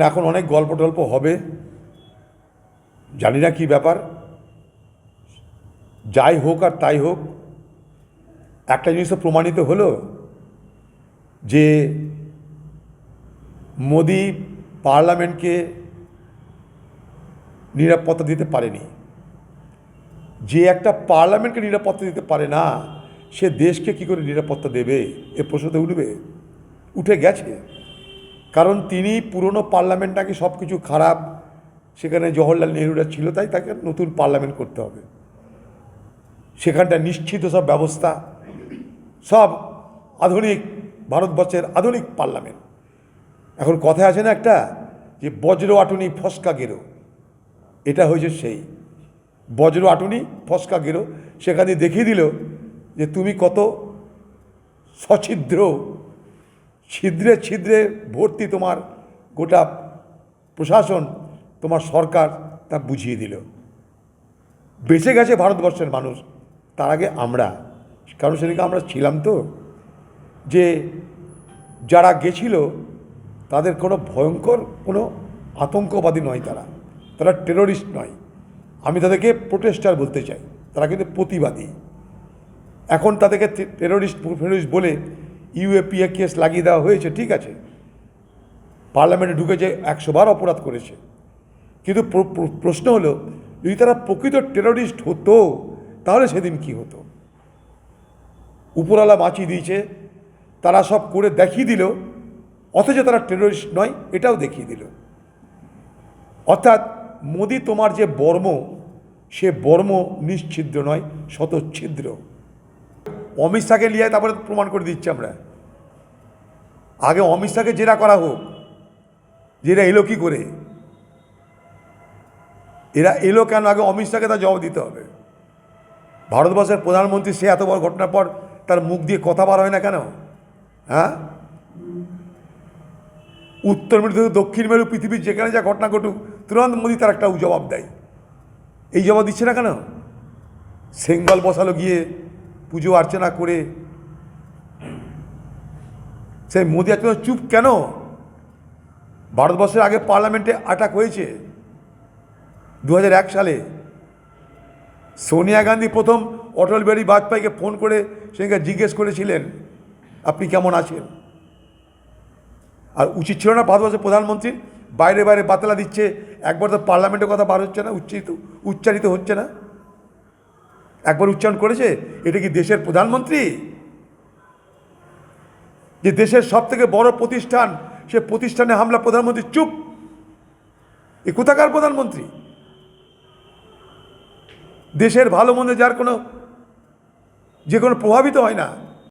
এখন অনেক গল্প টল্প হবে। জানি না কি ব্যাপার। যাই হোক আর তাই হোক, একটা জিনিস তো প্রমাণিত হলো যে মোদি পার্লামেন্টকে নিরাপত্তা দিতে পারেনি। যে একটা পার্লামেন্টকে নিরাপত্তা দিতে পারে না, সে দেশকে কি করে নিরাপত্তা দেবে? এ প্রশ্নতে উঠবে। উঠে গেছে। কারণ তিনি পুরনো পার্লামেন্ট নাকি সব কিছু খারাপ। সেখানে জওহরলাল নেহরুরা ছিল, তাই তাকে নতুন পার্লামেন্ট করতে হবে। সেখানটা নিশ্চিত সব ব্যবস্থা, সব আধুনিক ভারতবর্ষের আধুনিক পার্লামেন্ট। এখন কথা আছে না একটা, যে বজ্র আটুনি ফসকা গেরো। এটা হয়েছে সেই। বজ্র আটুনি ফসকা গেরো। সেখানে দেখিয়ে দিল যে তুমি কত সছিদ্র ছিদ্রে ছিদ্রে ভর্তি তোমার গোটা প্রশাসন, তোমার সরকার তা বুঝিয়ে দিল। বেঁচে গেছে ভারতবর্ষের মানুষ। তার আগে আমরা, কারণ সেদিকে আমরা ছিলাম তো, যে যারা গেছিল, তাদের কোনো ভয়ঙ্কর, কোনো আতঙ্কবাদী নয় তারা। তারা টেরোরিস্ট নয়। আমি তাদেরকে প্রোটেস্টার বলতে চাই। তারা কিন্তু প্রতিবাদী। এখন তাদেরকে টেরোরিস্ট ফেরোরিস্ট বলে ইউএপিএ কেস লাগিয়ে দেওয়া হয়েছে, ঠিক আছে। পার্লামেন্টে ঢুকেছে একশো বার অপরাধ করেছে। কিন্তু প্র- প্র- প্রশ্ন হলো, যদি তারা প্রকৃত টেরোরিস্ট হতো, তাহলে সেদিন কি হতো? উপরওয়ালা বাঁচিয়ে দিয়েছে, তারা সব করে দেখিয়ে দিল, অথচ তারা টেরোরিস্ট নয়, এটাও দেখিয়ে দিল। অর্থাৎ মোদি তোমার যে বর্ম, সে বর্ম নিশ্ছিদ্র নয় শতচ্ছিদ্র অমিত শাহকে নিয়ে তারপরে প্রমাণ করে দিচ্ছি আমরা। আগে অমিত শাহকে জেরা করা হোক। যেটা এলো কী করে? এরা এলো কেন? আগে অমিত শাহকে তার জবাব দিতে হবে। ভারতবর্ষের প্রধানমন্ত্রী, সে এত বড় ঘটনার পর তার মুখ দিয়ে কথা বার হয় না কেন? হ্যাঁ? উত্তর মেরু থেকে দক্ষিণ মেরু পৃথিবীর যেখানে যা ঘটনা ঘটুক, তুরন্ত মোদী তার একটা জবাব দেয়। এই জবাব দিচ্ছে না কেন? সেঙ্গল বসালো গিয়ে পুজো অর্চনা করে। সেই মোদী আজকে চুপ কেন? ভারতবর্ষের আগে পার্লামেন্টে অ্যাটাক হয়েছে দু হাজার এক সালে। সোনিয়া গান্ধী প্রথম অটল বিহারী বাজপেয়ীকে ফোন করে সেখানে জিজ্ঞেস করেছিলেন, আপনি কেমন আছেন? আর উচিত ছিল না ভারতবর্ষের প্রধানমন্ত্রীর বাইরে বাইরে বাতলা দিচ্ছে, একবার তো পার্লামেন্টের কথা বার হচ্ছে না, উচ্চারিত উচ্চারিত হচ্ছে না। একবার উচ্চারণ করেছে, এটা কি দেশের প্রধানমন্ত্রী? যে দেশের সব থেকে বড় প্রতিষ্ঠান, সে প্রতিষ্ঠানে হামলা, প্রধানমন্ত্রী চুপ। এ কোথাকার প্রধানমন্ত্রী? দেশের ভালো মন্দ যার কোনো, যে কোনো প্রভাবিত হয় না।